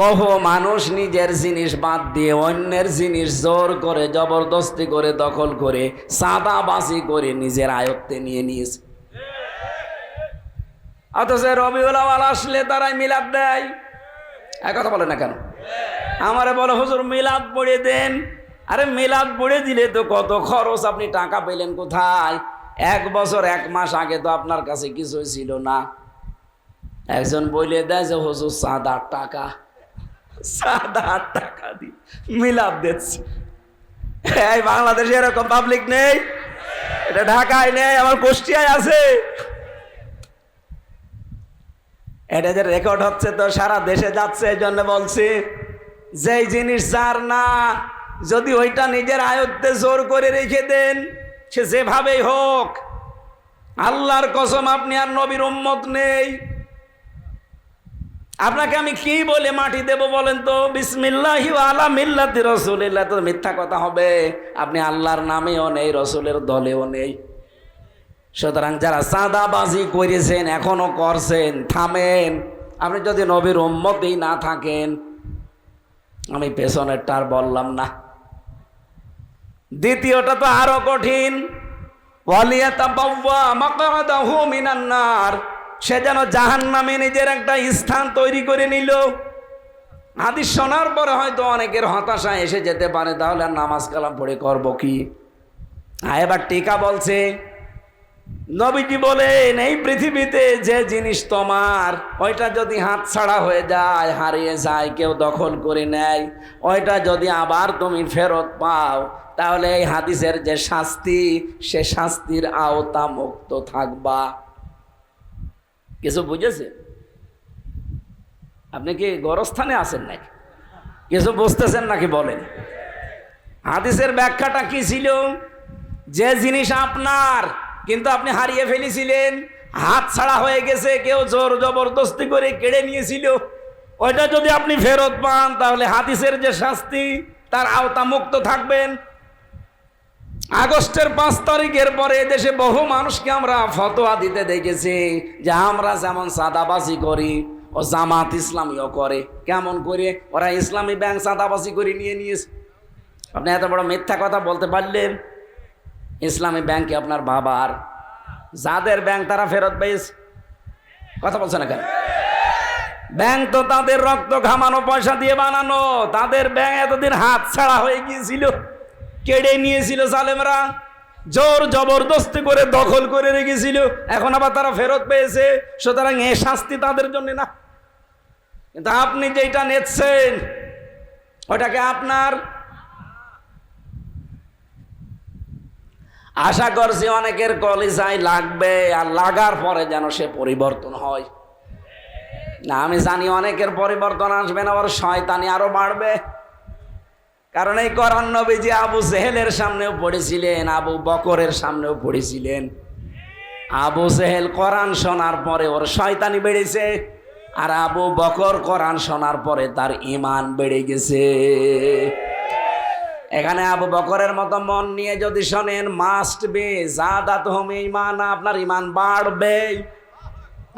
বহু মানুষ নিজের জিনিস বাদ দিয়ে অন্যের জিনিস জোর করে, জবরদস্তি করে, দখল করে সাদাবাসি করে নিজের আয়ত্তে নিয়ে নিয়েছে। অথচ রবিউল আওয়াল আসলে তারাই মিলাদ দেয়। এক কথা বলে না কেন? আমারে বলে, হুজুর, মিলাদ পড়ে দেন। আরে, মিলাদ পড়ে দিলে তো কত খরচ আপনি টাকা পেলেন কোথায়? এক বছর, এক মাস আগে তো আপনার কাছে কিছুই ছিল না। একজন বলে দেয় যে, হুজুর সাত আট টাকা। সাত আট টাকা দি। মিলাদ দিচ্ছে। এই বাংলাদেশে এরকম পাবলিক নেই। এটা ঢাকায় নেই আমার কুষ্টিয়ায় আছে। এটা যে রেকর্ড হচ্ছে তো সারা দেশে যাচ্ছে, এই জন্য বলছি, যেই জিনিস যার না, যদি ওইটা নিজের আয়ত্তে জোর করে রেখে দেন, সে যেভাবেই হোক, আল্লাহর কসম আপনি আর নবীর উম্মত নেই। আপনাকে আমি কি বলে মাটি দেব বলেন তো? বিসমিল্লাহি আলা মিল্লাতি রসুলিল্লাহ, তো মিথ্যা কথা হবে। আপনি আল্লাহর নামেও নেই, রসুলের দলেও নেই। সুতরাং যারা চাঁদাবাজি করেছেন, এখনও করছেন, থামেন। আপনি যদি নবীর উম্মতেই না থাকেন, আমি পেছনেরটার বললাম না। দ্বিতীয়টা তো আরও কঠিন। ওয়ালিয়াতাবাওয়া মাকআদাহু মিনান নার। সে যেন জাহান নামে নিজের একটা স্থান তৈরি করে নিল। হাদিস শোনার পরে হয়তো অনেকের হতাশা এসে যেতে পারে, তাহলে আর নামাজ কালাম পড়ে করব কি? এবার টিকা বলছে, নবীজি বলেন, এই পৃথিবীতে যে জিনিস তোমার, ওইটা যদি হাত ছাড়া হয়ে যায়, হারিয়ে যায়, কেউ দখল করে নেয়, ওইটা যদি আবার তুমি ফেরত পাও, তাহলে এই হাদিসের যে শাস্তি, সে শাস্তির আওতা মুক্ত থাকবা। কিছু বুঝেছে? আপনি কি গরস্থানে আছেন নাকি? কিছু বুঝতেছেন নাকি বলেন? হাদিসের ব্যাখ্যাটা কি ছিল? যে জিনিস আপনার, কিন্তু আপনি হারিয়ে ফেলেছিলেন, হাত ছাড়া হয়ে গেছে, কেউ জোর জবরদস্তি করে কেড়ে নিয়েছিল, ওইটা যদি আপনি ফেরত পান, তাহলে হাদিসের যে শাস্তি, তার আওতা মুক্ত থাকবেন। আগস্টের পাঁচ তারিখের পরে দেশে বহু মানুষকে আমরা ফতোয়া দিতে দেখেছি যে আমরা যেমন সাদাবাজি করি ও জামাত ইসলামীও করে। কেমন করে? ওরা ইসলামী ব্যাংক সাদাবাজি করে নিয়ে নিয়েছে। আপনি এত বড় মিথ্যা কথা বলতে পারলেন? ইসলামী ব্যাংকে আপনার বাবার? যাদের ব্যাংক তারা ফেরত পেয়েছে। কথা বলছে না কেন? ব্যাংক তো তাদের রক্ত ঘামানো, পয়সা দিয়ে বানানো। তাদের ব্যাংক এতদিন হাত ছাড়া হয়ে গিয়েছিল। কেড়ে নিয়েছিল সালেমরা জোর জবরদস্তি করে দখল করে রেখেছিল। এখন আবার তারা ফেরত পেয়েছে, সুতরাং এ শাস্তি তাদের জন্য না। কিন্তু আপনি যেটা নেচ্ছেন, ওটাকে আপনার আশা করছি অনেকের কলিজাই লাগবে, আর লাগার পরে যেন সে পরিবর্তন হয়। না, আমি জানি অনেকের পরিবর্তন আসবে না, ওর শয়তানি আরও বাড়বে। কারণ এই কোরআন নবীজি আবু জেহেলের সামনেও পড়েছিলেন, আবু বকরের সামনেও পড়েছিলেন। আবু জেহেল কোরআন শোনার পরে ওর শয়তানি বেড়েছে আর আবু বকর কোরআন শোনার পরে তার ইমান বেড়ে গেছে। এখানে আবু বকরের মতো মন নিয়ে যদি শোনেন মাস্ট বে জাদাত হোম ইমান আপনার ইমান বাড়বে।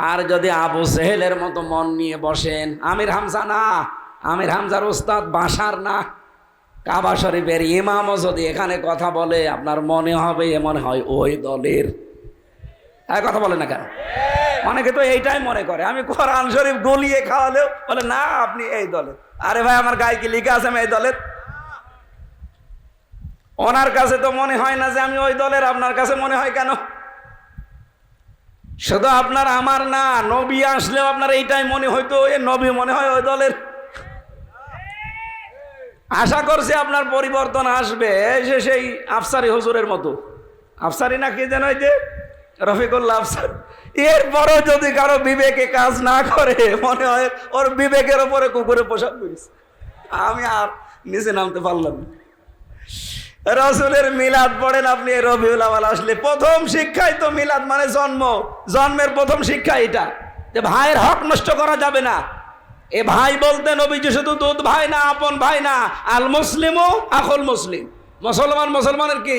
আর যদি আবু সেহেলের মতো মন নিয়ে বসেন, আমির হামজা না, আমির হামজার ওস্তাদ বাসার না কাবা শরীফের ইমামও যদি এখানে কথা বলে, আপনার মনে হবে এমন হয়, ওই দলের হ্যাঁ কথা বলে না কেন? অনেকে তো এইটাই মনে করে। আমি কোরআন শরীফ গলিয়ে খাওয়ালেও বলে, না, আপনি এই দলের আরে ভাই, আমার গায়ে কি লিখে আছে আমি এই দলের? ওনার কাছে তো মনে হয় না যে আমি ওই দলের, আপনার কাছে মনে হয় কেন? শুধু আপনার, আমার না, নবী আসলেও আপনার এইটাই মনে হইতো, এ নবী মনে হয় ওই দলের। আশা করছি আপনার পরিবর্তন আসবে সে সেই আফসারি হুজুরের মতো। আফসারি না কি যেন যে? রফিকুল্লাহ আফসার। এরপরও যদি কারও বিবেকে কাজ না করে, মনে হয় ওর বিবেকের ওপরে কুকুরে পোশাক করিস আমি আর নিচে নামতে পারলাম না। রসুলের মিলাদ পড়েন আপনি, রবিউল আওয়াল আসলে। প্রথম শিক্ষাই তো মিলাদ মানে জন্ম। জন্মের প্রথম শিক্ষা এটা। যে ভাইয়ের হক নষ্ট করা যাবে না। এ ভাই বলতে নবীজি শুধু দুধ ভাই না, আপন ভাই না। আল মুসলিমও আখল মুসলিম। মুসলমান মুসলমানের কি?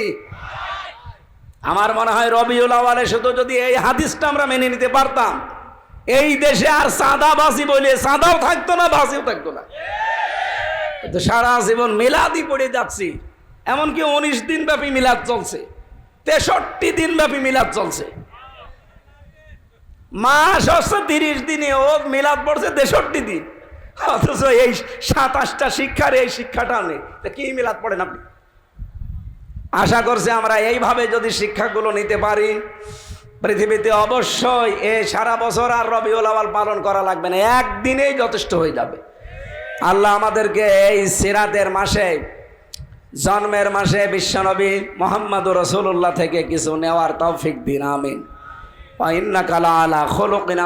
আমার মনে হয় রবিউল আওয়ালে শুধু যদি এই হাদিসটা আমরা মেনে নিতে পারতাম, এই দেশে আর সাদা বাসি বলে সাদাও থাকতো না বাসিও থাকতো না। তো সারা জীবন মিলাদি পড়ে যাচ্ছি। এমনকি উনিশ দিন ব্যাপী মিলাদ চলছে। তেষট্টি দিন ব্যাপী মিলাদ চলছে। মাস হচ্ছে তিরিশ দিনে, ও মিলাদ পড়ছে তেষট্টি দিন। অথচ এই সাতাশটা শিক্ষার এই শিক্ষাটা নেই। কি মিলাদ পড়েন আপনি? আশা করছি আমরা এইভাবে যদি শিক্ষাগুলো নিতে পারি, পৃথিবীতে অবশ্যই এ সারা বছর আর রবিউল আওয়াল পালন করা লাগবে না, একদিনেই যথেষ্ট হয়ে যাবে। আল্লাহ আমাদেরকে এই সিরাতের মাসে, জন্মের মাসে বিশ্বনবী মোহাম্মদ রসুল্লাহ থেকে কিছু নেওয়ার তৌফিক দিন, আমিন।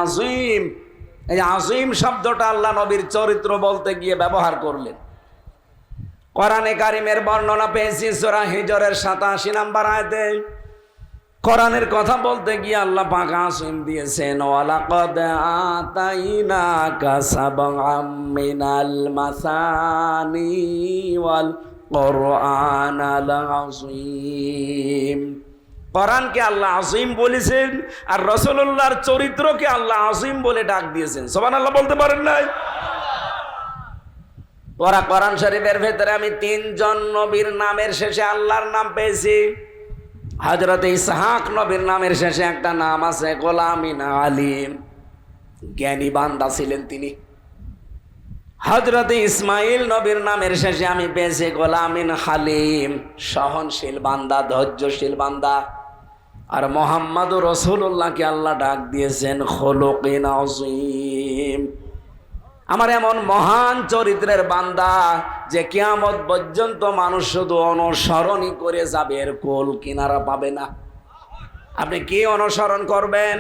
আজিম এই আজিম শব্দটা আল্লাহ নবীর চরিত্র বলতে গিয়ে ব্যবহার করলেন। কোরআনে কারিমের বর্ণনা পেয়েছি, সোরা হিজরের সাতাশি নাম্বার আয়তে। কোরআনের কথা বলতে গিয়ে আল্লাহ পাক আসিম দিয়েছেন, ওয়ালাকাদ মিনাল কোরআনকে আল্লাহ আজিম বলেছেন আর রসুল্লাহর চরিত্রকে আল্লাহ আজিম বলে ডাক দিয়েছেন। সবান আল্লাহ বলতে পারেন নাই? ওরা কোরআন শরীফের ভেতরে আমি তিনজন নবীর নামের শেষে আল্লাহর নাম পেয়েছি। হজরত ইসহাক নবীর নামের শেষে একটা নাম আছে, গোলামিন আলিম। জ্ঞানী বান্দা ছিলেন তিনি। হজরত ইসমাইল নবীর নামের শেষে আমি পেয়েছি গোলামিন হালিম। সহনশীল বান্দা, ধৈর্যশীল বান্দা। আর মোহাম্মদ রসুল্লাহকে আল্লাহ ডাক দিয়েছেন খোলকিন আমার এমন মহান চরিত্রের বান্দা যে কেয়ামত পর্যন্ত মানুষ শুধু অনুসরণই করে যাবে, এর কোল কিনারা পাবে না। আপনি কি অনুসরণ করবেন?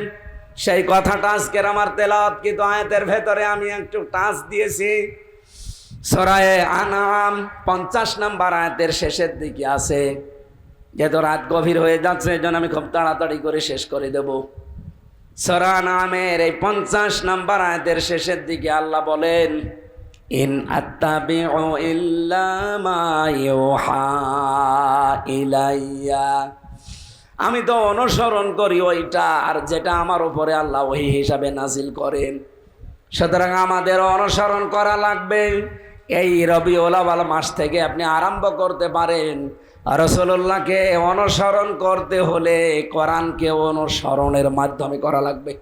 সেই কথাটা আজকের আমার তেলাওয়াত, কিন্তু আয়াতের ভেতরে আমি একটু টাচ দিয়েছি। সরায়ে আনাম পঞ্চাশ নাম্বার আয়াতের শেষের দিকে আছে যেহেতু রাত গভীর হয়ে যাচ্ছে, এই আমি খুব তাড়াতাড়ি করে শেষ করে দেবো। সরা নামের এই পঞ্চাশ নাম্বার আয়াতের শেষের দিকে আল্লাহ বলেন, ইন আত্তাবিউ ইল্লা ইলাইয়া। আমি তো অনুসরণ করি ওইটা, আর যেটা আমার উপরে আল্লাহ ওই হিসাবে নাজিল করেন। সুতরাং আমাদের অনুসরণ করা লাগবে। এই রবি ওলাওয়াল মাস থেকে আপনি আরম্ভ করতে পারেন। রসল্লাহকে অনুসরণ করতে হলে কোরআনকে অনুসরণের মাধ্যমে করা লাগবে।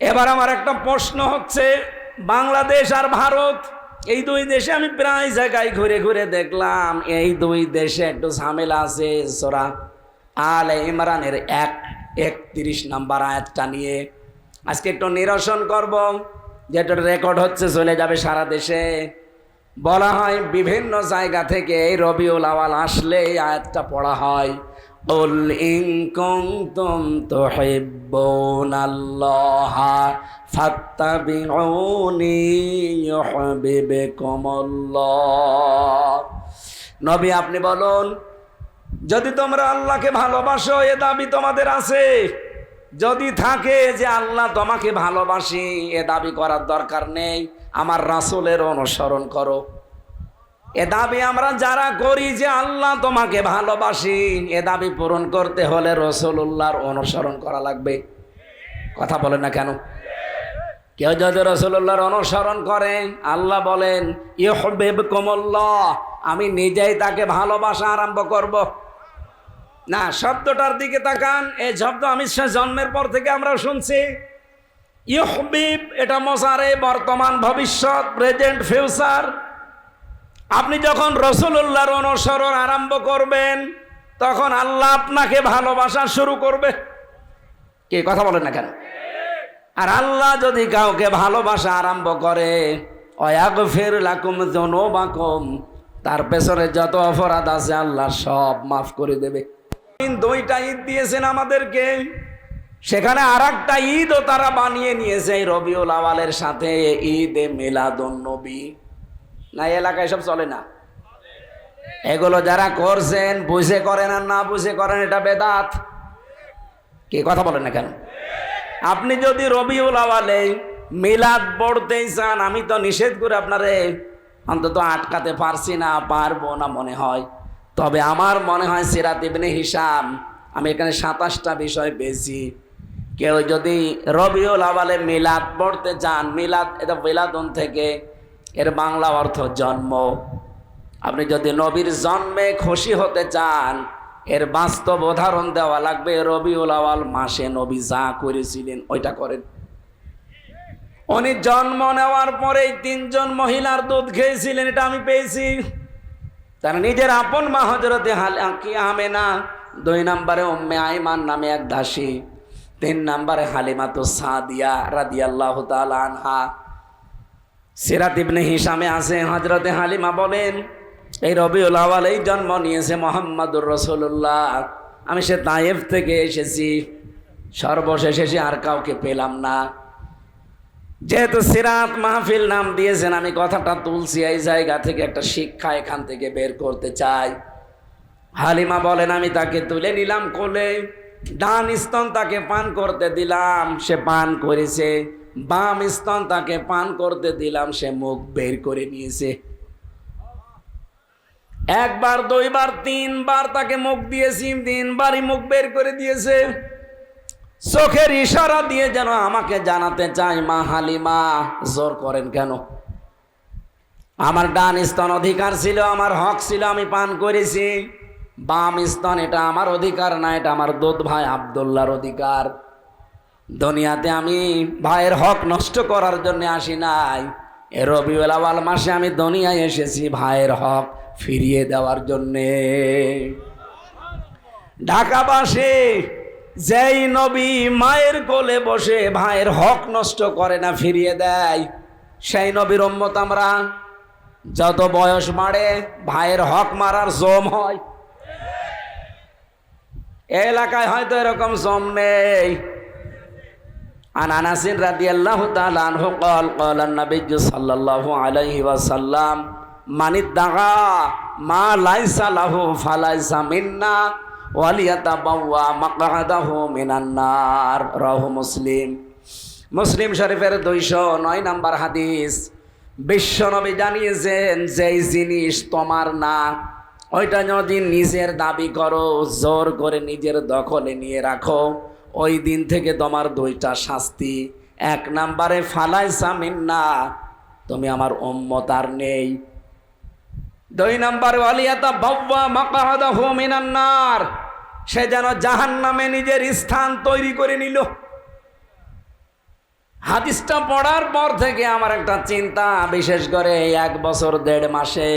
এবার আমার একটা প্রশ্ন হচ্ছে, বাংলাদেশ আর ভারত, এই দুই দেশে আমি প্রায় জায়গায় ঘুরে ঘুরে দেখলাম, এই দুই দেশে একটু ঝামেলা আছে, সোরা আল ইমরানের এক, একত্রিশ নাম্বার আয়াতটা নিয়ে। আজকে একটু নিরসন করব, যেটা রেকর্ড হচ্ছে, চলে যাবে সারা দেশে। বলা হয় বিভিন্ন জায়গা থেকে এই রবিউল আওয়াল আসলে এই আয়াতটা পড়া হয়। উল ইনকুম তুহিব্বুনাল্লাহ ফাত্তাবিউনি ইউহিব্বুকুমুল্লাহ। নবী আপনি বলুন, যদি তোমরা আল্লাহকে ভালোবাসো, এ দাবি তোমাদের আছে। যদি থাকে যে আল্লাহ তোমাকে ভালোবাসি, এ দাবি করার দরকার নেই। আমার রাসুলের অনুসরণ করো। এ দাবি আমরা যারা করি যে আল্লাহ তোমাকে ভালোবাসি, এ দাবি পূরণ করতে হলে রসুল্লাহর অনুসরণ করা লাগবে। কথা বলেন না কেন? কেউ যদি রসুল্লাহর অনুসরণ করেন আল্লাহ বলেন ইহবেব কমল্লাহ আমি নিজেই তাকে ভালোবাসা আরম্ভ করব। না, শব্দটার দিকে তাকান, এই শব্দ আমি জন্মের পর থেকে আমরা শুনছি। ইহবিব এটা মশারে বর্তমান ভবিষ্যৎ প্রেজেন্ট ফিউচার আপনি যখন রসুল্লাহর অনুসরণ আরম্ভ করবেন, তখন আল্লাহ আপনাকে ভালোবাসা শুরু করবে। কে কথা বলেন না কেন? আর আল্লাহ যদি কাউকে ভালোবাসা আরম্ভ করে অয়াগ ফের লাকুম জনবাকুম তার পেছনে যত অপরাধ আছে, আল্লাহ সব মাফ করে দেবে। দুইটা ঈদ দিয়েছেন আমাদেরকে। সেখানে আর একটা ঈদও তারা বানিয়ে নিয়েছে এই রবিউল আওয়ালের সাথে, ঈদে মিলাদুন নবী না এলাকায় সব চলে না? এগুলো যারা করছেন, বুঝে করেন আর না বুঝে করেন, এটা বেদাত। কি কথা বলেন না কেন? আপনি যদি রবিউল আওয়ালে মিলাদ পড়তেই চান, আমি তো নিষেধ করে আপনারে অন্তত আটকাতে পারছি না, পারব না মনে হয়। তবে আমার মনে হয় সিরাত ইবনে হিসাম আমি এখানে সাতাশটা বিষয় পেয়েছি কেউ যদি রবিউল আওয়ালে মিলাদ পড়তে চান, মিলাদ এটা মিলাদুন থেকে, এর বাংলা অর্থ জন্ম। আপনি যদি নবীর জন্মে খুশি হতে চান, এর বাস্তব উদাহরণ দেওয়া লাগবে, রবিউল আওয়াল মাসে নবী যা করেছিলেন, ওইটা করেন। উনি জন্ম নেওয়ার পরেই তিনজন মহিলার দুধ খেয়েছিলেন, এটা আমি পেয়েছি। তার নিজের আপন মা হজরতে হালি আমেনা দুই নম্বরে উম্মে আইমান নামে এক দাসী। তিন নম্বরে হালিমা তো সাদিয়া রাদিয়াল্লাহু আনহা। সিরাত ইবনে হিসামে আছে হজরতে হালিমা বলেন, এই রবিউল আওয়ালেই জন্ম নিয়েছে মোহাম্মদুর রসুল্লাহ আমি সে তায়েফ থেকে এসেছি, সর্বশেষ এসে আর কাউকে পেলাম না। যেহেতু সিরাত মাহফিল নাম দিয়েছেন, আমি কথাটা তুলছি, এই জায়গা থেকে একটা শিক্ষা এখান থেকে বের করতে চাই। হালিমা বলেন, আমি তাকে তুলে নিলাম কোলে। ডান স্তন তাকে পান করতে দিলাম, সে পান করেছে। বাম স্তন তাকে পান করতে দিলাম, সে মুখ বের করে নিয়েছে। একবার, দুইবার, তিনবার তাকে মুখ দিয়েছি তিনবারই মুখ বের করে দিয়েছে। চোখের ইশারা দিয়ে যেন আমাকে জানাতে চাই মা হালিমা, জোর করেন কেন? আমার ডান স্তন অধিকার ছিল, আমার হক ছিল, আমি পান করেছি। বাম স্তন এটা আমার অধিকার না, এটা আমার দুধ ভাই আবদুল্লাহর অধিকার। দুনিয়াতে আমি ভাইয়ের হক নষ্ট করার জন্য আসি নাই। এ রবিউল মাসে আমি দুনিয়ায় এসেছি ভাইয়ের হক ফিরিয়ে দেওয়ার জন্যে। ঢাকাবাসী, যেই নবী মায়ের কোলে বসে ভাইয়ের হক নষ্ট করে না, ফিরিয়ে দেয়, সেই নবীর উম্মত আমরা। যত বয়স বাড়ে, ভাইয়ের হক মারার জম হয়। এলাকায় হয়তো এরকম জম নেই عن انس رضي الله تعالى عنه قال قال النبي صلى الله عليه وسلم من ادعى ما ليس له فليس منا وليتبوأ مقعده من النار رواه مسلم মুসলিম শরীফের দুইশো নয় নাম্বার হাদিস বিশ্বনবী জানিয়েছেন যেই জিনিস তোমার না ওইটা যদি নিজের দাবি করো, জোর করে নিজের দখলে নিয়ে রাখো, ওই দিন থেকে তোমার দুইটা শাস্তি। এক নাম্বারে ফালাই সামিন না তুমি আমার উম্মত আর নেই। দুই নাম্বারে অলিয়াতা সে যেন জাহান নামে নিজের স্থান তৈরি করে নিল। হাদিসটা পড়ার পর থেকে আমার একটা চিন্তা, বিশেষ করে এক বছর, দেড় মাসে।